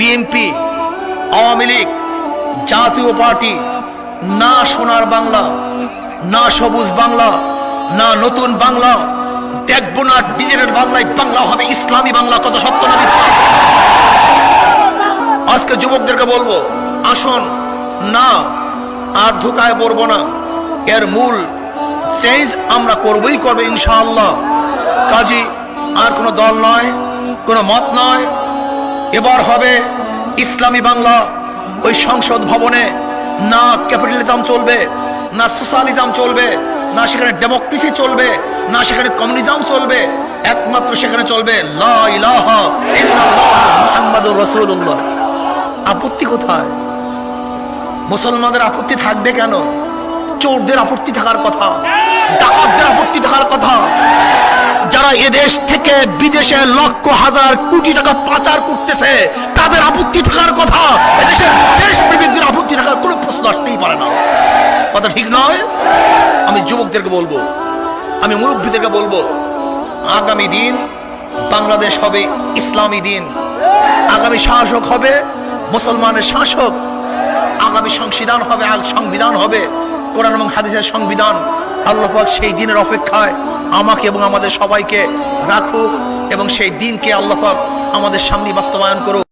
BNP Awami League, জাতীয় party, না সোনার বাংলা, না সবুজ বাংলা, না নতুন বাংলা, দেখব না ডিজিটাল বাংলায় বাংলা হবে, ইসলামী বাংলা, কত সত্য না? আজকে যুবকদেরকে বলব, আসুন, না, আর ধোকায় পড়ব না। এর মূল চেঞ্জ আমরা করবই করবে, ইনশাআল্লাহ। কাজী, আর কোনো দল নয়, কোনো মত নয়। এবার হবে ইসলামী বাংলা। ওই সংসদ ভবনে না ক্যাপিটালিজম চলবে, না সোশ্যালিজম চলবে, না সেখানে ডেমোক্রেসি চলবে, না সেখানে কমিউনিজম চলবে, একমাত্র সেখানে চলবে আপত্তি কোথায়? মুসলমানদের আপত্তি থাকবে কেন? চোরদের আপত্তি থাকার কথা, ডাকাতদের আপত্তি এদেশ থেকে বিদেশে লক্ষ হাজার কোটি টাকা পাচার করতেছে। তাদের আপত্তি থাকার কথা এদেশের দেশ প্রেমিকদের আপত্তি থাকার কোনো প্রশ্ন আসতেই পারে না। কথা ঠিক নয়? আমি যুবকদেরকে বলব, আমি মুরব্বীদেরকে বলব, আগামী দিন বাংলাদেশ হবে ইসলামী দিন। আগামী শাসক হবে মুসলমানের শাসক। আগামী সংবিধান হবে সংবিধান হবে। কোরআন এবং হাদিসের সংবিধান আল্লাহ সেই দিনের অপেক্ষায় আমাকে এবং আমাদের সবাইকে রাখুক এবং সেই দিনকে আল্লাহ আমাদের সামনে বাস্তবায়ন করুক।